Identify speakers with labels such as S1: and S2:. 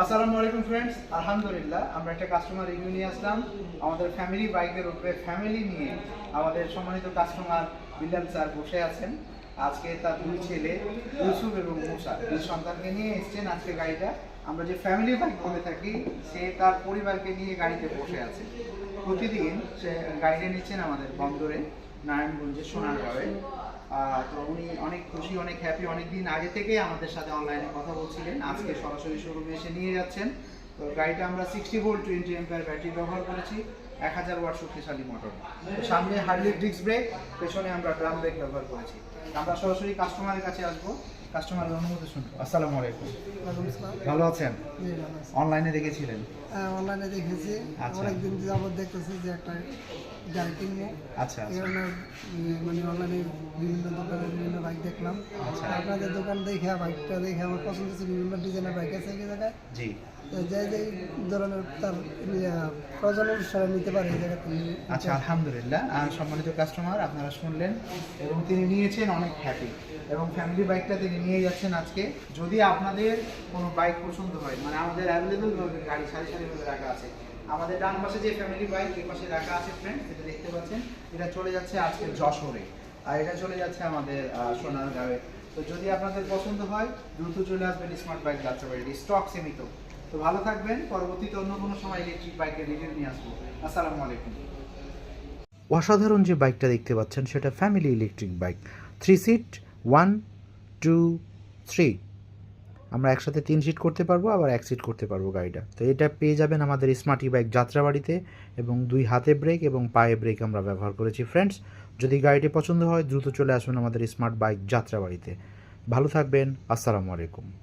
S1: আসসালামু আলাইকুম ফ্রেন্ডস আলহামদুলিল্লাহ, আমরা একটা কাস্টমার রিভিউ নিয়ে আসলাম। আমাদের ফ্যামিলি বাইকের উপরে ফ্যামিলি নিয়ে আমাদের সম্মানিত কাস্টমার বিল্লাল স্যার বসে আছেন। আজকে তার দুই ছেলে, ইউসুফ এবং মুসা, দুই সন্তানকে নিয়ে এসেছেন আজকে গাড়িটা। আমরা যে ফ্যামিলি বাইক বলে থাকি, সে তার পরিবারকে নিয়ে গাড়িতে বসে আছে। প্রতিদিন সে গাড়িটা নিচ্ছেন আমাদের বন্দরে নারায়ণগঞ্জে সোনারগাঁওয়ে। তো উনি অনেক খুশি অনেক হ্যাপি অনেক দিন আগে থেকেই আমাদের সাথে অনলাইনে কথা বলছিলেন। আজকে সরাসরি শোরুমে এসে নিয়ে যাচ্ছেন। তো গাড়িটা আমরা sixty volt twenty ampere battery ব্যবহার করেছি এক হাজার ওয়াট শক্তিশালী মোটর সামনে হার্ডলি ডিস্ক ব্রেক পেছনে আমরা ড্রাম ব্রেক ব্যবহার করেছি। আমরা সরাসরি কাস্টমারের কাছে আসব। কাস্টমারের অনুমতি শুনব আসসালামু আলাইকুম। ভালো আছেন। অনলাইনে দেখেছিলেন?
S2: হ্যাঁ, অনলাইনে দেখেছি।
S1: আচ্ছা।
S2: অনেকদিন যাবত দেখতেছি যে একটা গাড়ি কিনবো
S1: আচ্ছা
S2: এই
S1: আচ্ছা
S2: কারণে মানে অনলাইনে বিভিন্ন দোকানে বিভিন্ন বাইক দেখলাম।
S1: আচ্ছা।
S2: আপনাদের দোকান দেখে বাইকটা দেখে আমার পছন্দ হচ্ছে বিভিন্ন ডিজাইনের বাইক আছে কি জায়গায়।
S1: জি।
S2: যে যে ধরনের তার প্রয়োজন অনুসারে নিতে পারে এই জায়গা
S1: আচ্ছা আলহামদুলিল্লাহ। আর সম্মানিত কাস্টমার আপনারা শুনলেন এবং তিনি নিয়েছেন অনেক হ্যাপি এবং ফ্যামিলি বাইকটা তিনি নিয়ে যাচ্ছেন আজকে। যদি আপনাদের কোনো বাইক পছন্দ হয় মানে আমাদের অ্যাভেলেবেল গাড়ি সারি সারিভাবে রাখা আছে আমাদের ডান পাশে যে ফ্যামিলি বাইক এই পাশে রাখা আছে ফ্রেন্ড যেটা দেখতে পাচ্ছেন, এটা চলে যাচ্ছে আজকে যশোরে। আর এটা চলে যাচ্ছে আমাদের সোনারগাঁওয়ে। তো যদি আপনাদের পছন্দ হয়, দ্রুত চলে আসবেন স্মার্ট বাইক যাত্রাবাড়ি স্টক সীমিত। তো ভালো থাকবেন, পরবর্তীতে অন্য কোনো সময় ইলেকট্রিক বাইকের রিভিউ নিয়ে আসব। আসসালামু আলাইকুম।
S3: অসাধারণ যে বাইকটা দেখতে পাচ্ছেন, সেটা family electric bike three seat one two three আমরা একসাথে তিন সিট করতে পারব, আবার এক সিট করতে পারব গাড়িটা। তো এটা পেয়ে যাবেন আমাদের স্মার্টি বাইক যাত্রাবাড়িতে এবং দুই হাতে ব্রেক এবং পায়ে ব্রেক আমরা ব্যবহার করেছি। ফ্রেন্ডস যদি গাড়িটি পছন্দ হয়, দ্রুত চলে আসুন আমাদের স্মার্ট বাইক যাত্রাবাড়িতে। ভালো থাকবেন, আসসালামু আলাইকুম।